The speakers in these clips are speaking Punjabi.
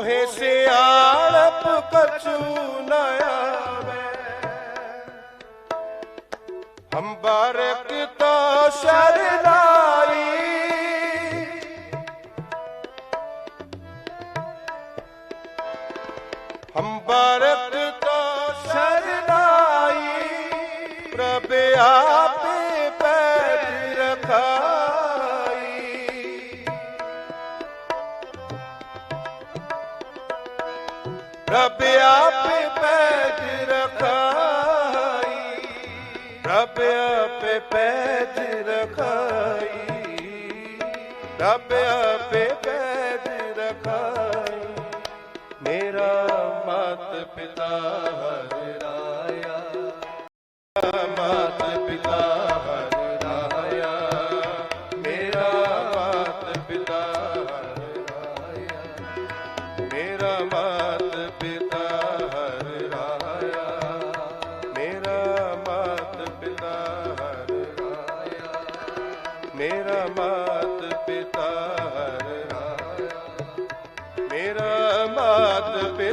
ਨਿਆਲਪ ਕਛੂ ਨ ਆਵੇ। ਹੰਬਰ ਕਿਤੋ ਸ਼ਰਨਾਈ ਹੰਬਰ ਰੱਬ ਆਪੇ ਪੈਜ ਰਖਾਈ। ਰੱਬ ਆਪੇ ਪੈਜ ਰਖਾਈ। ਰੱਬ ਆਪੇ ਪੈਜ ਰਖਾਈ। ਮੇਰਾ ਮਾਤ ਪਿਤਾ ਹਰਿ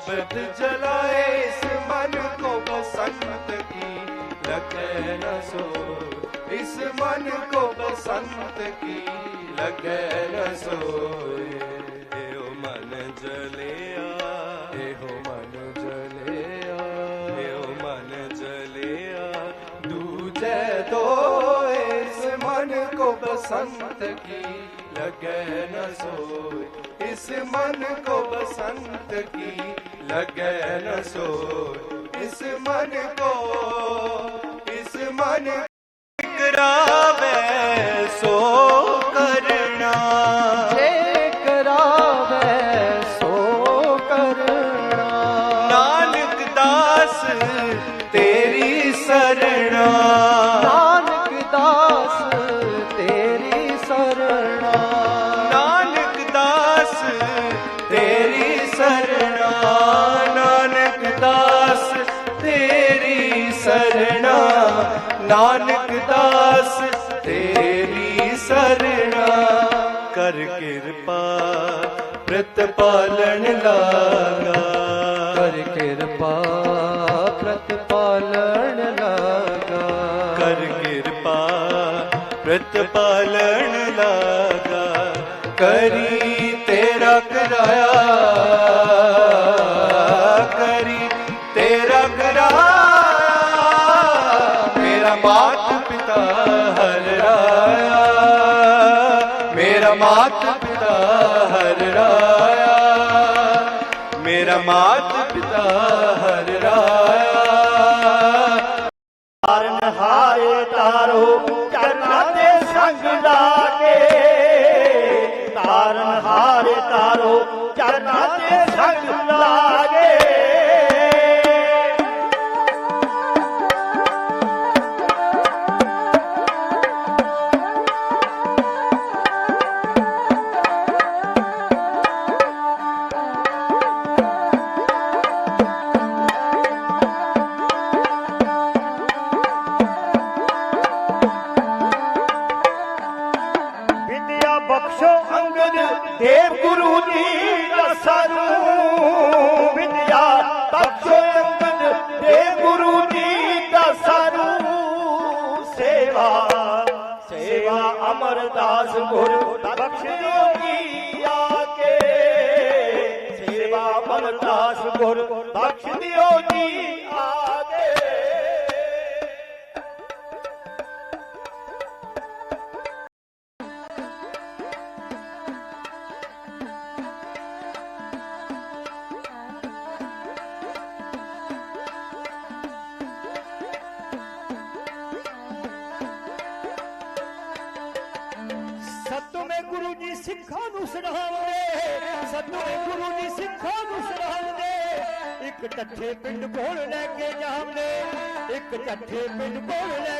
ਮੋਹ ਸ਼ਬਦ ਜਲਾਏ ਇਸ ਮਨ ਕੋ ਬਸੰਤ ਕੀ ਲਗੇ ਨ ਸੋ ਇਸ ਮਨ ਕੋ ਬਸੰਤ ਕੀ ਲਗੇ ਨ ਸੋਏ ਏਓ ਮਨ ਜਲਿਆ ਏਹੋ ਮਨ ਜਲਿਆ ਏਓ ਮਨ ਜਲਿਆ ਦੂਜੇ ਦੋ ਇਸ ਮਨ ਕੋ ਬਸੰਤ ਕੀ ਲਗੇ ਨ ਸੋਏ ਇਸ ਮਨ ਕੋ ਬਸੰਤ ਕੀ ਲਗੇ ਨ ਸੋਏ ਇਸ ਮਨ ਕੋ ਇਸ ਕਰ ਕਿਰਪਾ ਪ੍ਰਤਪਾਲਣ ਲਾਗਾ। ਕਰ ਕਿਰਪਾ ਪ੍ਰਤਪਾਲਣ ਲਾਗਾ। ਕਰ ਕਿਰਪਾ ਪ੍ਰਤਪਾਲਣ ਲਾਗਾ। ਕਰੀ ਤੇਰਾ ਕਰਾਇਆ ਮੇਰਾ ਮਾਤ ਪਿਤਾ ਹਰ ਰਾਇਆ। सेवा अमरदास पुरोगी सेवा अमरदास पुरोगी ਗੁਰੂ ਗੁਰੂ ਜੀ ਸਿੱਖਾਂ ਨੂੰ ਸੁਣਾਉਂਦੇ, ਸਤਿਗੁਰੂ ਗੁਰੂ ਜੀ ਸਿੱਖਾਂ ਨੂੰ ਸੁਣਾਉਂਦੇ। ਇੱਕ ਟੱਠੇ ਪਿੰਡ ਕੋਲ ਲੈ ਕੇ ਜਾਂਦੇ, ਇੱਕ ਟੱਠੇ ਪਿੰਡ ਕੋਲ ਲੈ